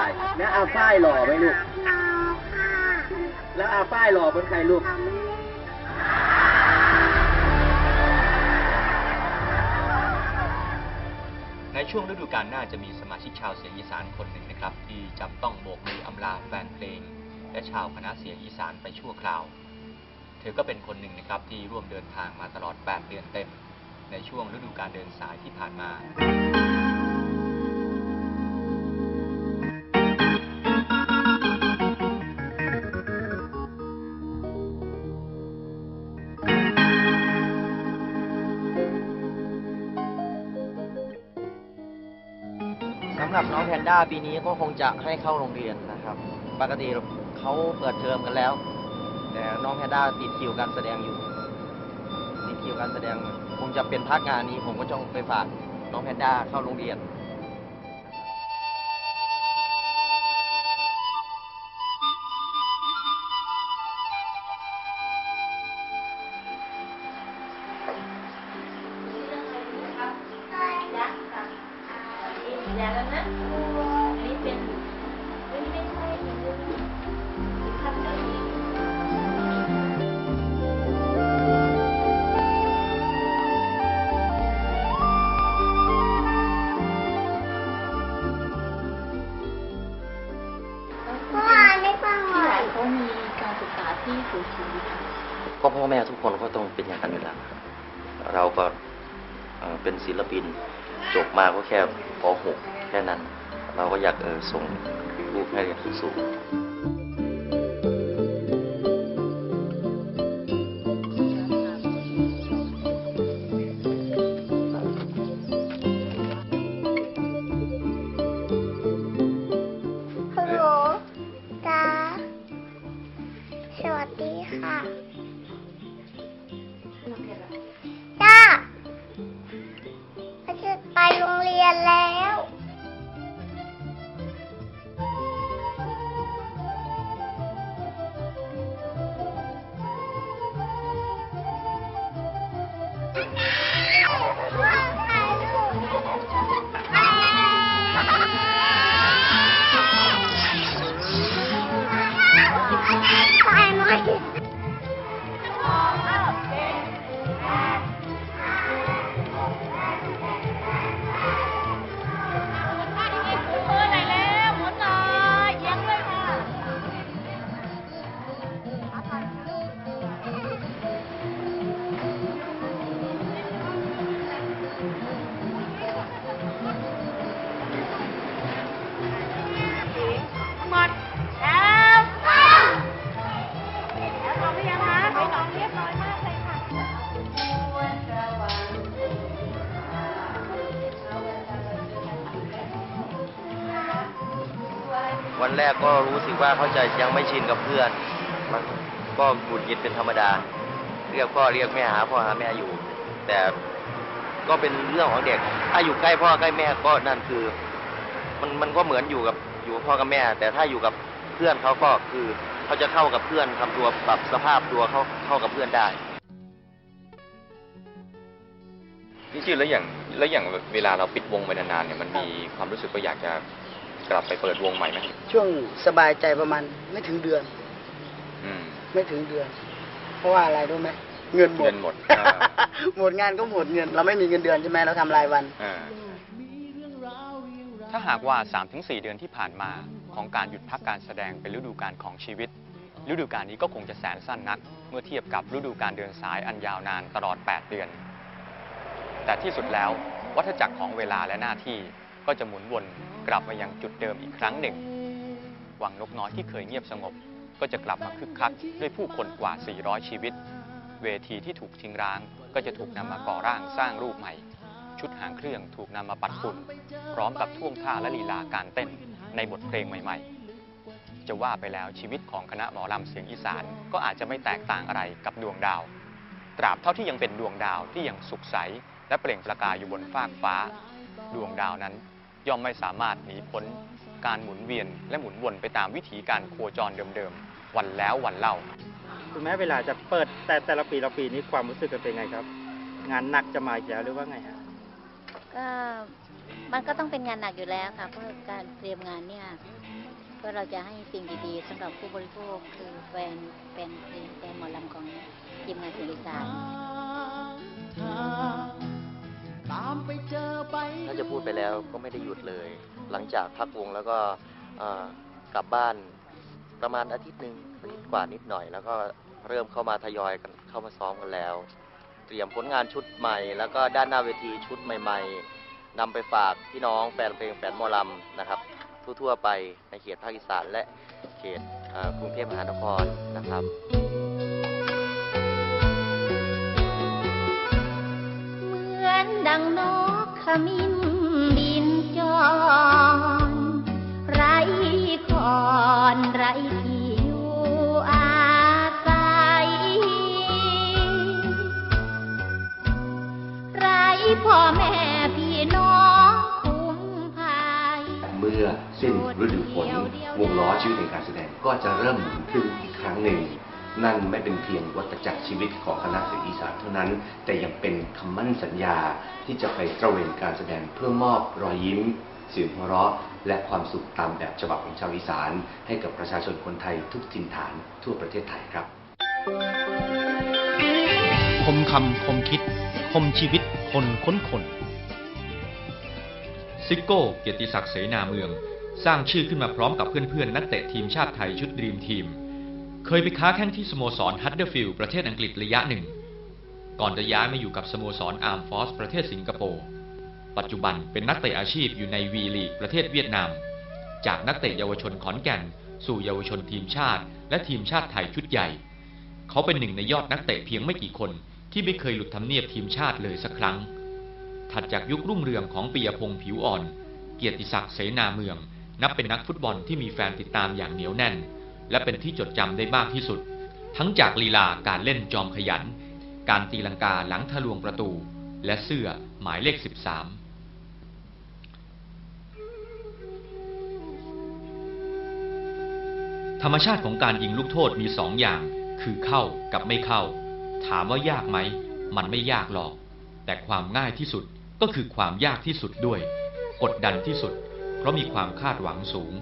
ายแล้วอาฝ้ายหล่อไหมลูกเอค่ะแล้วอาฝ้ายหล่อเป็นใครลูก ในช่วงฤดูกาลหน้าจะมีสมาชิกชาวเสียงอีสานคนหนึ่งนะครับ ที่จำต้องโบกมืออำลาแฟนเพลง และชาวคณะเสียงอีสานไปชั่วคราว เธอก็เป็นคนหนึ่งนะครับที่ร่วมเดินทางมาตลอด 8 เดือนเต็ม ในช่วงฤดูการเดินสายที่ผ่านมา หรับน้องแพนด้าปีนี้ก็คงจะให้เข้าโรงเรียนนะครับ ปกติเขาเปิดเทอมกันแล้ว แต่น้องแพนด้าติดคิวการแสดงอยู่ติดคิวการแสดงคงจะเป็นพักงานนี้ผมก็ต้องไปฝากน้องแพนด้าเข้าโรงเรียน นนี้แล้วนะอันนี้เป็นไม่ไม่ใช่คัตเตอร์เมื่อวานได้ฟังที่ว่าหลานเขามีการศึกษาที่สูงสูงค่ะก็พ่อแม่ทุกคนก็ต้องเป็นอย่างนั้นอยู่แล้ว เราก็เป็นศิลปิน จบมาก็แค่ป .6 แค่นั้น เราก็อยากเออส่งลูกให้เรียนสูง Yeah. แรกก็รู้สึกว่าเขาจะยังไม่ชินกับเพื่อน มันก็หงุดหงิดเป็นธรรมดา เรียกพ่อเรียกแม่หาพ่อหาแม่อยู่ แต่ก็เป็นเรื่องของเด็ก ถ้าอยู่ใกล้พ่อใกล้แม่ก็นั่นคือ มันมันก็เหมือนอยู่กับอยู่กับพ่อกับแม่ แต่ถ้าอยู่กับเพื่อนเขาก็คือเขาจะเข้ากับเพื่อนทำตัวปรับสภาพตัวเข้าเข้ากับเพื่อนได้นี่ชื่อแล้วอย่างแล้วอย่างเวลาเราปิดวงไปนานๆเนี่ยมันมีความรู้สึกว่าอยากจะ กลับไปเปิดวงใหม่ไหมช่วงสบายใจประมาณไม่ถึงเดือน อืม ไม่ถึงเดือน เพราะว่าอะไรรู้ไหมเงินหมดเงินหมดอ่า หมดงานก็หมดเงิน เราไม่มีเงินเดือนใช่ไหมเราทำรายวัน อ่าถ้าหากว่า 3-4 เดือนที่ผ่านมาของการหยุดพักการแสดงเป็นฤดูกาลของชีวิต ฤดูกาลนี้ก็คงจะแสนสั้นนัก เมื่อเทียบกับฤดูการเดินสายอันยาวนานตลอด 8 เดือน แต่ที่สุดแล้ววัฏจักรของเวลาและหน้าที่ ก็จะหมุนวนกลับมายังจุดเดิมอีกครั้งหนึ่ง วังนกน้อยที่เคยเงียบสงบ ก็จะกลับมาคึกคักด้วยผู้คนกว่า 400 ชีวิต เวทีที่ถูกทิ้งร้าง ก็จะถูกนำมาก่อร่างสร้างรูปใหม่ ชุดหางเครื่องถูกนำมาปัดฝุ่น พร้อมกับท่วงท่าและลีลาการเต้นในบทเพลงใหม่ ๆ จะว่าไปแล้วชีวิตของคณะหมอลำเสียงอีสานก็อาจจะไม่แตกต่างอะไรกับดวงดาว ตราบเท่าที่ยังเป็นดวงดาวที่ยังสุขใสและเปล่งประกายอยู่บนฟากฟ้า ดวงดาวนั้น ย่อมไม่สามารถหนีพ้นการหมุนเวียน และหมุนวนไปตามวิถีการโคจรเดิมๆ วันแล้ววันเล่าคุณแม่เวลาจะเปิดแต่แต่ละปีละปีนี้ความรู้สึกกันเป็นไงครับ งานหนักจะมาอีกแล้วหรือว่าไงฮะก็มันก็ต้องเป็นงานหนักอยู่แล้วค่ะเพราะการเตรียมงานเนี่ยก็เราจะให้สิ่งดีๆสำหรับผู้บริโภคคือแฟนแฟนเพลงแฟนหมอลำของทีมงานเสียงอีสานถ้าจะพูดไปแล้วก็ไม่ได้หยุดเลย หลังจากพักวงแล้วก็กลับบ้านประมาณอาทิตย์หนึ่งอาทิตย์กว่านิดหน่อย แล้วก็เริ่มเข้ามาทยอยกันเข้ามาซ้อมกันแล้ว เตรียมผลงานชุดใหม่ แล้วก็ด้านหน้าเวทีชุดใหม่ ๆนำไปฝากพี่น้องแฟนเพลงแฟนมอลำนะครับ ทั่วๆไปในเขตภาคอีสานและเขตกรุงเทพมหานครนะครับเหมือนดังนก ขมิ้นบินจร ไรคอนไรที่อยู่อาศัย ไรพ่อแม่พี่น้องคุ้มภัย เมื่อสิ้นฤดูฝนวงล้อชีวิตในการแสดงก็จะเริ่มหมุนขึ้นอีกครั้งหนึ่ง นั่นไม่เป็นเพียงวัฏจักรชีวิตของคณะเสียงอีสานเท่านั้น แต่ยังเป็นคำมั่นสัญญาที่จะไปตระเวนการแสดงเพื่อมอบรอยยิ้มเสียงหัวเราะ และความสุขตามแบบฉบับของชาวอีสาน ให้กับประชาชนคนไทยทุกถิ่นฐานทั่วประเทศไทยครับ คมคำคมคิด คมชีวิตคนค้นคน ซิโก้ เกียรติศักดิ์เสนาเมือง สร้างชื่อขึ้นมาพร้อมกับเพื่อนๆ นักเตะทีมชาติไทยชุดดรีมทีม เคยไปค้าแข่งที่สโมสรฮัตเดอร์ฟิลด์ประเทศอังกฤษระยะหนึ่ง ก่อนจะย้ายมาอยู่กับสโมสรอาร์มฟอสประเทศสิงคโปร์ ปัจจุบันเป็นนักเตะอาชีพอยู่ในวีลีกประเทศเวียดนาม จากนักเตะเยาวชนขอนแก่น สู่เยาวชนทีมชาติ และทีมชาติไทยชุดใหญ่ เขาเป็นหนึ่งในยอดนักเตะเพียงไม่กี่คนที่ไม่เคยหลุดทำเนียบทีมชาติเลยสักครั้ง ถัดจากยุครุ่งเรืองของปียพงษ์ผิวอ่อน เกียรติศักดิ์เสนาเมือง นับเป็นนักฟุตบอลที่มีแฟนติดตามอย่างเหนียวแน่น และเป็นที่จดจำได้มากที่สุด ทั้งจากลีลาการเล่นจอมขยัน การตีลังกาหลังทะลวงประตู และเสื้อหมายเลข 13ธรรมชาติของการยิงลูกโทษมีสองอย่าง คือเข้ากับไม่เข้า ถามว่ายากไหม มันไม่ยากหรอก แต่ความง่ายที่สุดก็คือความยากที่สุดด้วย กดดันที่สุด เพราะมีความคาดหวังสูง